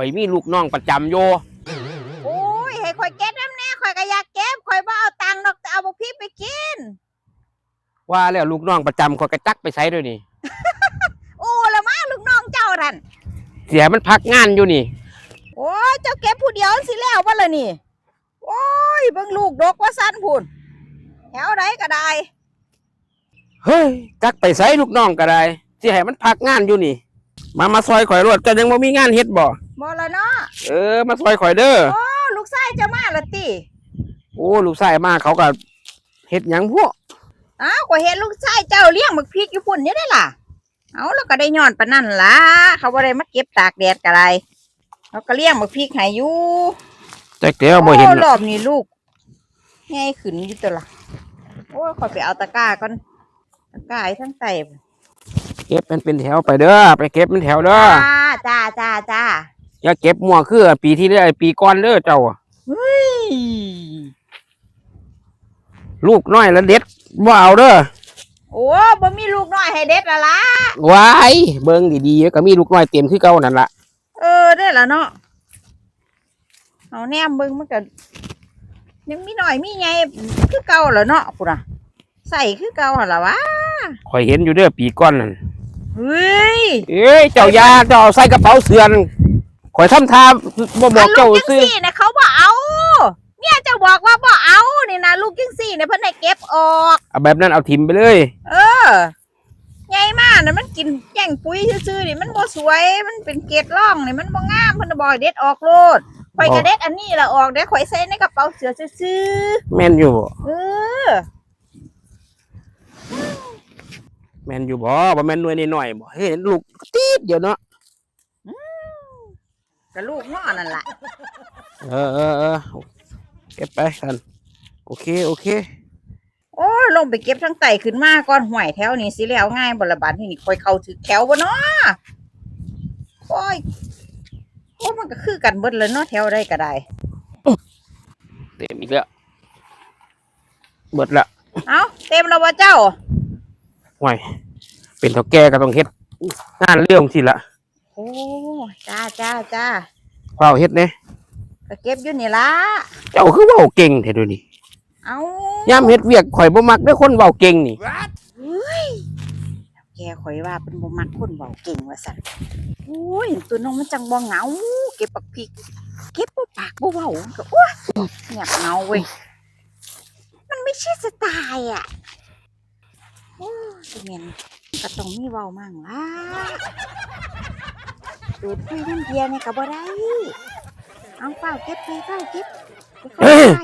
ข่อยมีลูกน้องประจำโยโอ้ยให้ข่อยเก็บน้ำแน่ข่อยก็อยากเก็บข่อยบ่เอาตังค์ดอกจะเอาบักพริกไปกิน ว่าแล้วลูกน้องประจำข่อยกระจักไปใช้ด้วยนี่ โอ้ละมาลูกน้องเจ้าท่านเสียมันพักงานอยู่นี่ โอ้ยเจ้าเก็บผู้เดียวสิแล้วบ่ล่ะนี่ โอ้ยเบิ่งลูกดกว่าสั้นพูนแถวใดก็ได้ เฮ้ยจักไปใช้ลูกน้องก็ได้สิให้มันพักงานอยู่นี่ มามาซอยข่อยรวดจะยังบ่มีงานเฮ็ดบ่บ่ละเนาะเออมาซอยข่อยเด้อโอ้ลูกชายเจะมาละติโอ้ลูกชายมาเขาก็เฮ็ดหยังพวกอ้าวข่อยเห็นลูกชายเจ้าเลี้ยงบักพริกอยู่พุ่นนี่ได้ล่ะเอาแล้วก็ได้ย้อนปานนั่นล่ะเขาบ่ได้มาเก็บตากแดดก็ได้เขาก็เลี้ยงบักพริกให้อยู่จักเดี๋ยวบ่เห็นโอ้น่ะรอบนี้ลูกไงขึ้นอยู่ตัวละโอ้ยขอยไปเอาตะกร้าก่อนตะกร้าไอ้ทั้งไต เก็บมันเป็นแถวไปเด้อไปเก็บมันแถวเด้อจ้าจ้าจ้าจ้าอย่าเก็บมั่วคือปีที่แล้วปีก่อนเด้อเจ้าเฮ้ยลูกน้อยแล้วเด็ดบ่เอาเด้อโอ้บ่มีลูกน้อยให้เด็ดละละวายเบิ่งดีๆก็มีลูกน้อยเต็มคือเก่านั่นล่ะเออได้ละเนาะเอาแนมเบิ่งมันก็ยังมีหน่อยมีไงคือเก่าเหรอเนาะพุ่นน่ะใส่คือเก่าหั่นล่ะวะข่อยเห็นอยู่เด้อปีก่อนนั่น เฮ้ยเอ้ยเจ้ายาเจ้าเอาใส่กระเป๋าเสื้อนั่นข่อยทำท่าบ่บอกลูเจ้ากจังซื้อสี่นะเขาบ่เอา เนี่ยเจ้าบอกว่าบ่เอานี่นะลูกจังสี่เนี่ยเพิ่นให้เก็บออก เอาแบบนั้นเอาทิมไปเลย เออใหญ่มากนะมันกินแย่งปุ๋ยซื่อๆนี่มันบ่สวยมันเป็นเกล็ดร่องนี่มันบ่งามเพิ่นน่ะบ่ให้เด็ดออกโลดข่อยก็เด็ดอันนี้ละออกเด้ข่อยใส่ในกระเป๋าเสื้อซื่อแม่นอยู่บ่ๆเออ แม่นอยู่บ่บ่แม่นหน่วยน้อยๆบ่เฮ้ยลูกตีดเดียวเนาะก็ลูกน้อนั่นล่ะเออเออเออเก็บไปกันโอเคโอเค โอ้ยลงไปเก็บทั้งไตขึ้นมาก่อนห่วยแถวนี้สิแล้วง่ายบ่ละบาดนี่นี่ข่อยเข้าถึกแถวบ่เนาะโอ้ยโอ้มันก็คือกันเบิดเลยเนาะแถวใดก็ได้เต็มอีกแล้วเบิดละ เอ้าเต็มแล้วบ่เจ้า ห่วยเป็นเท่าแก่ก็ต้องเฮ็ดงานเรื่องสิละโอ้จ้าจ้าจ้าเฝ้าเฮ็ดเด้ก็เก็บอยู่นี่ละเจ้าคือเว้าเก่งแท้เดูนี่เอายามเฮ็ดเวียกข่อยบ่มักเด้อคนเว้าเก่งนี่เฮ้ยแกข่อยว่าเป็นบ่มักคนเบาเก่งว่าสั่นโอ้ยตัวน้องมันจังบ่เหงาเก็บปักพริกเก็บบ่ปากบ่เว้ามันก็โอ้ยเงียบเหงาเว้ยมันไม่ใช่สไตล์อะ โอ้ยตัวเมียนก็ต้องมีเว้ามั่งล่ะดูดคุยน้ำเบียร์เนี่ยก็บ่ได้เอาเฝ้าเก็บไปเฝ้าเก็บไปเข้าไป